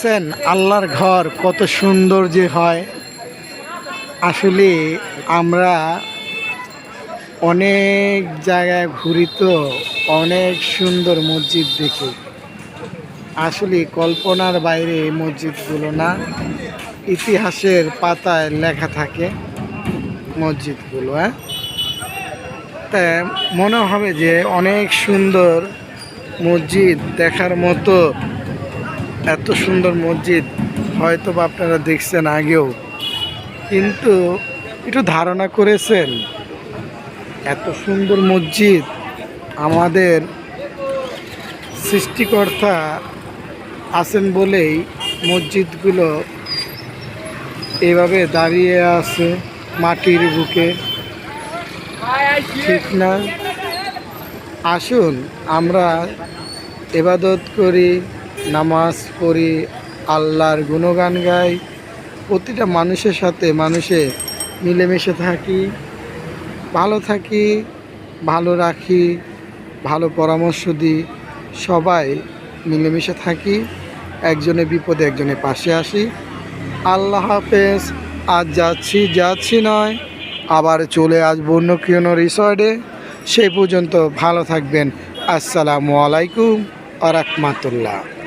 দেখছেন আল্লাহর ঘর কত সুন্দর যে হয়। আসলে আমরা অনেক জায়গায় ঘুরি তো অনেক সুন্দর মসজিদ দেখি। আসলে কল্পনার বাইরে এই মসজিদগুলো না, ইতিহাসের পাতায় লেখা থাকে মসজিদগুলো হ্যাঁ? তা মনে হবে যে অনেক সুন্দর মসজিদ দেখার মতো এত সুন্দর মসজিদ হয়তো বা আপনারা দেখছেন আগেও। কিন্তু একটু ধারণা করেছেন, এত সুন্দর মসজিদ আমাদের সৃষ্টিকর্তা আছেন বলেই মসজিদগুলো এভাবে দাঁড়িয়ে আছে মাটির বুকে। ঠিক না? আসুন, আমরা এবাদত করি। নামাজ পড়ি, আল্লাহর গুণগান গাই। প্রতিটা মানুষের সাথে মানুষে মিলেমিশে থাকি, ভালো থাকি, ভালো রাখি, ভালো পরামর্শ দিই। সবাই মিলেমিশে থাকি একজনের বিপদে একজনের পাশে আসি। আল্লাহ হাফেজ, আজ যাচ্ছি যাচ্ছি নয়, আবার চলে আসব অন্য কোনো রিসর্টে। সেই পর্যন্ত ভালো থাকবেন। আসসালামু আলাইকুম আ রহমাতুল্লাহ।